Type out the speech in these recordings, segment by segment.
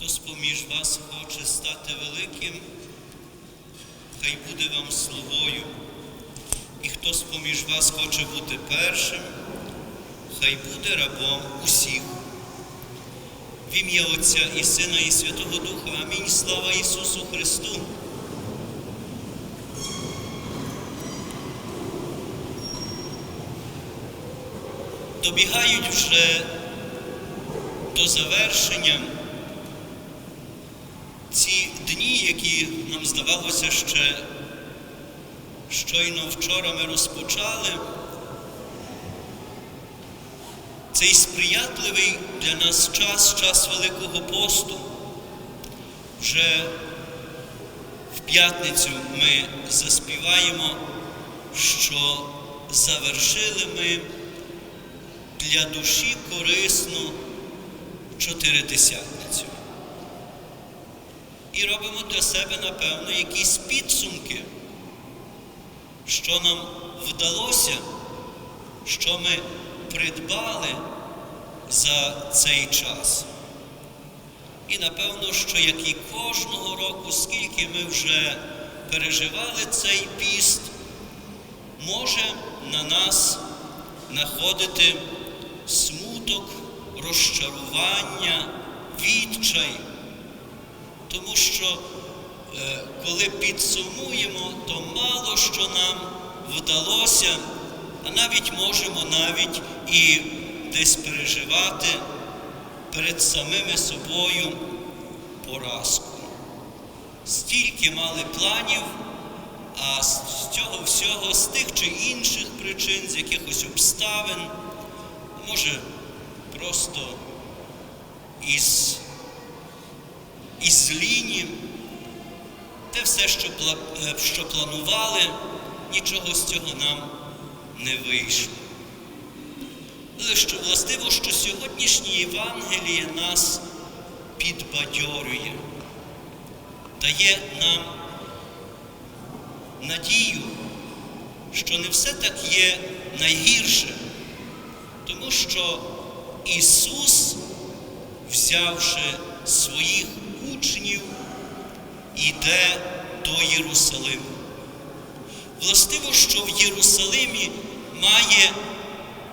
Хтось поміж вас хоче стати великим, хай буде вам словою. І хтось поміж вас хоче бути першим, хай буде рабом усіх. В ім'я Отця і Сина, і Святого Духа. Амінь. Слава Ісусу Христу. Добігають вже до завершення ці дні, які нам здавалося ще щойно вчора ми розпочали. Цей сприятливий для нас час, час Великого посту. Вже в п'ятницю ми заспіваємо, що завершили ми для душі корисну чотиридесятницю. І робимо для себе, напевно, якісь підсумки, що нам вдалося, що ми придбали за цей час. І напевно, що як і кожного року, скільки ми вже переживали цей піст, може на нас находити смуток, розчарування, відчай. Тому що е, коли підсумуємо, то мало що нам вдалося, а навіть можемо навіть і десь переживати перед самими собою поразку. Стільки мали планів, а з цього всього, з тих чи інших причин, з якихось обставин, може просто із, із ліні, те все, е, що планували, нічого з цього нам не вийшло. Але що властиво, що сьогоднішнє Євангеліє нас підбадьорює, дає нам надію, що не все так є найгірше, тому що Ісус, взявши своїх учнів, іде до Єрусалиму. Властиво, що в Єрусалимі має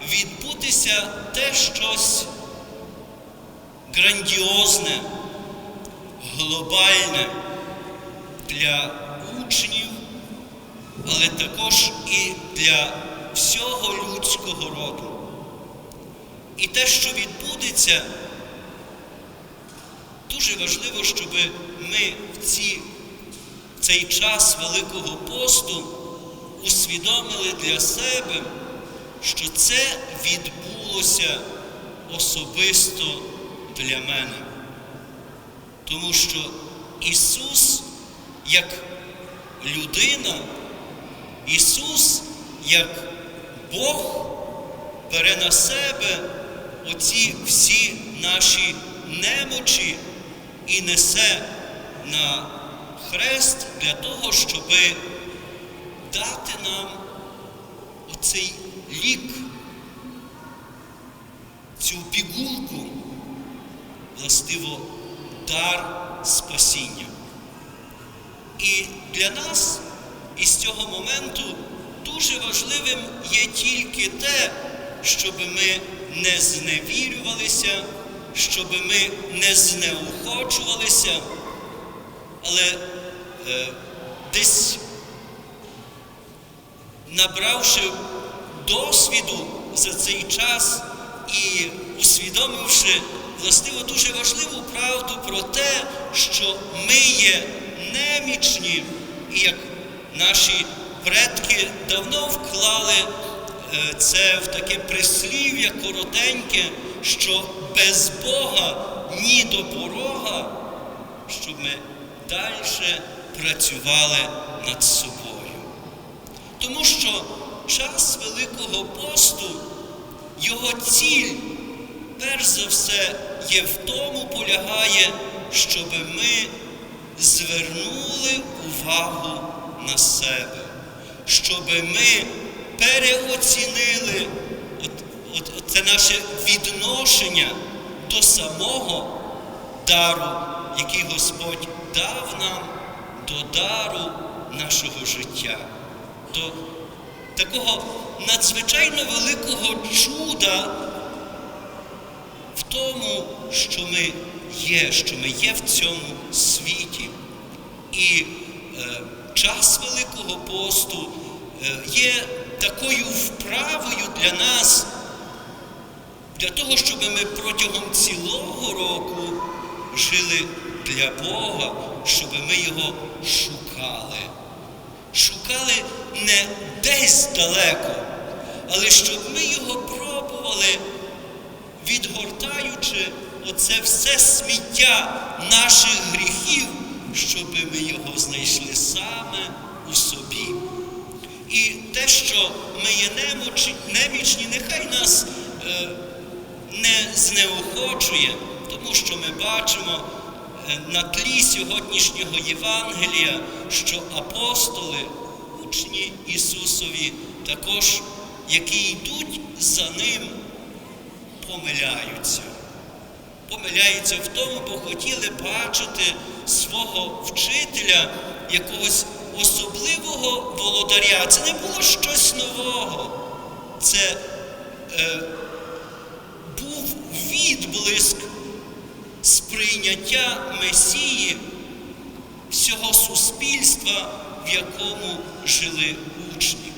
відбутися те щось грандіозне, глобальне для учнів, але також і для всього людського роду. І те, що відбудеться, дуже важливо, щоб ми в ці, цей час Великого посту усвідомили для себе, що це відбулося особисто для мене. Тому що Ісус як людина, Ісус як Бог бере на себе оці всі наші немочі і несе на хрест для того, щоби дати нам оцей лік, цю пігулку, властиво, дар спасіння. І для нас із цього моменту дуже важливим є тільки те, щоб ми не зневірювалися, щоб ми не знеохочувалися, але е, десь набравши досвіду за цей час і усвідомивши властиво дуже важливу правду про те, що ми є немічні, і як наші предки давно вклали е, це в таке прислів'я коротеньке, що без Бога ні до порога, щоб ми далі працювали над собою. Тому що час Великого посту, його ціль, перш за все, є в тому полягає, щоб ми звернули увагу на себе, щоб ми переоцінили це наше відношення до самого дару, який Господь дав нам до дару нашого життя, до такого надзвичайно великого чуда в тому, що ми є, що ми є в цьому світі. І е, час Великого посту е, є такою вправою для нас, для того, щоб ми протягом цілого року жили для Бога, щоб ми його шукали. Шукали не десь далеко, але щоб ми його пробували, відгортаючи оце все сміття наших гріхів, щоб ми його знайшли саме у собі. І те, що ми є немічні, нехай нас е, не знеохочує, тому що ми бачимо е, на тлі сьогоднішнього Євангелія, що апостоли, учні Ісусові, також, які йдуть за Ним, помиляються. Помиляються в тому, бо хотіли бачити свого вчителя якогось особливого володаря. Це не було щось нового. Це е, відблиск сприйняття Месії всього суспільства, в якому жили учні.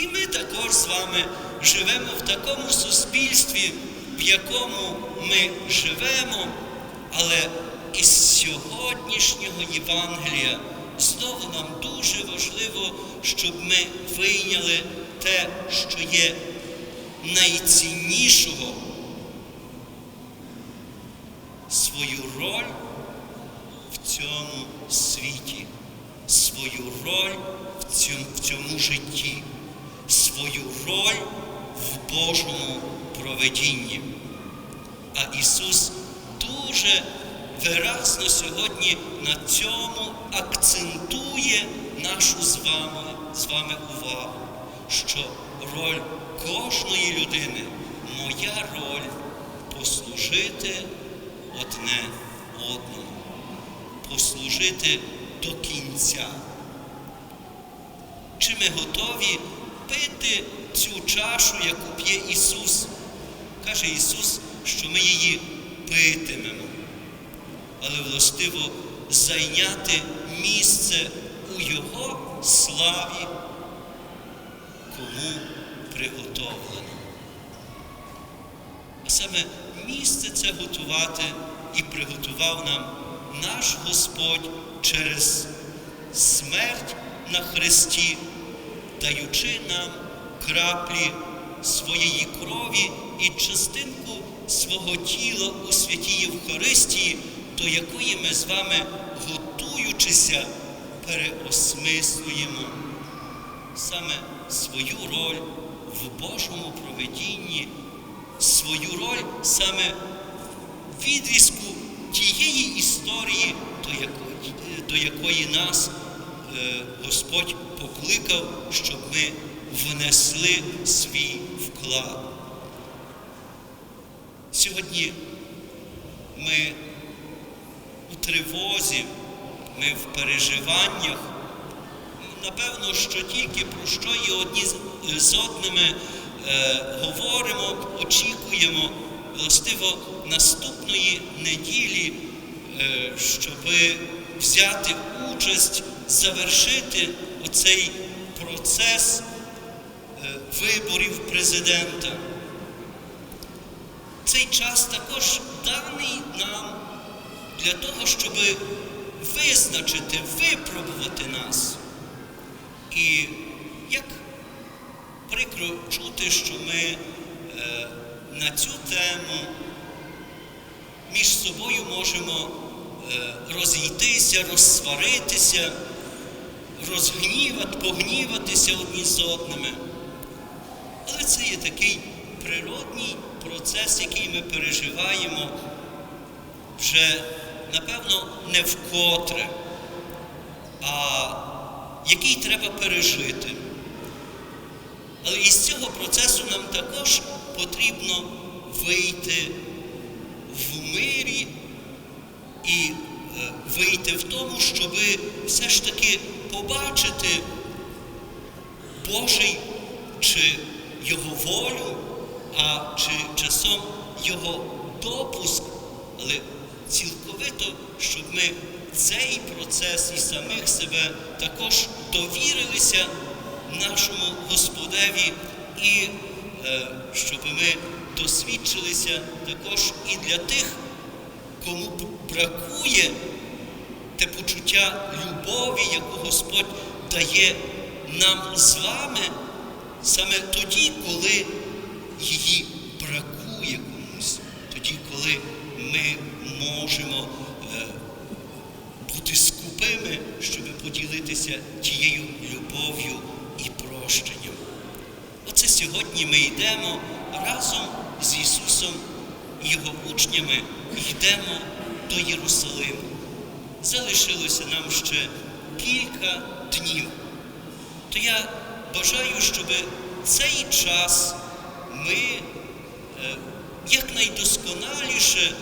І ми також з вами живемо в такому суспільстві, в якому ми живемо, але із сьогоднішнього Євангелія знову нам дуже важливо, щоб ми вийняли те, що є найціннішого свою роль в цьому світі, свою роль в цьому, в цьому житті, свою роль в Божому проведінні. А Ісус дуже виразно сьогодні на цьому акцентує нашу з вами, з вами увагу, що роль кожної людини, моя роль послужити одне одному, послужити до кінця. Чи ми готові пити цю чашу, яку п'є Ісус? Каже Ісус, що ми її питимемо, але властиво зайняти місце у Його славі, кому приготовлено. А саме місце це готувати і приготував нам наш Господь через смерть на Христі, даючи нам краплі своєї крові і частинку свого тіла у святій Євхаристії, до якої ми з вами, готуючися, переосмислюємо саме свою роль в Божому проведінні, свою роль саме в відрізку тієї історії, до якої, до якої нас е, Господь покликав, щоб ми внесли свій вклад. Сьогодні ми у тривозі, ми в переживаннях. Напевно, що тільки про що і одні з- одними говоримо, очікуємо властиво наступної неділі, е, щоб взяти участь, завершити оцей процес е, виборів президента. Цей час також даний нам для того, щоб визначити, випробувати нас. І як прикро чути, що ми е, на цю тему між собою можемо е, розійтися, розсваритися, розгнівати, погніватися одні з одними. Але це є такий природній процес, який ми переживаємо вже, напевно, не вкотре, а який треба пережити. Але із цього процесу нам також потрібно вийти в мирі і е, вийти в тому, щоб все ж таки побачити Божий чи Його волю, а чи часом Його допуск, але цілковито, щоб ми цей процес і самих себе також довірилися нашому Господеві і е, щоб ми досвідчилися також і для тих, кому бракує те почуття любові, яку Господь дає нам з вами, саме тоді, коли її бракує комусь, тоді, коли ми можемо е, бути скупими, щоб поділитися тією любов'ю і прощенням. Оце сьогодні ми йдемо разом з Ісусом і Його учнями, йдемо до Єрусалиму. Залишилося нам ще кілька днів. То я бажаю, щоб цей час ми е, якнайдосконаліше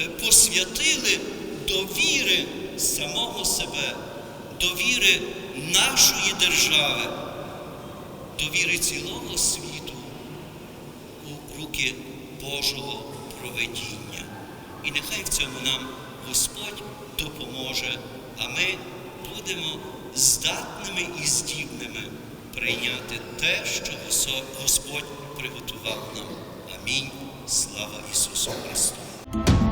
е, посвятили до віри самого себе, до віри нашої держави, до віри цілого світу у руки Божого проведіння. І нехай в цьому нам Господь допоможе, а ми будемо здатними і здібними прийняти те, що Господь приготував нам. Амінь. Слава Ісусу Христу!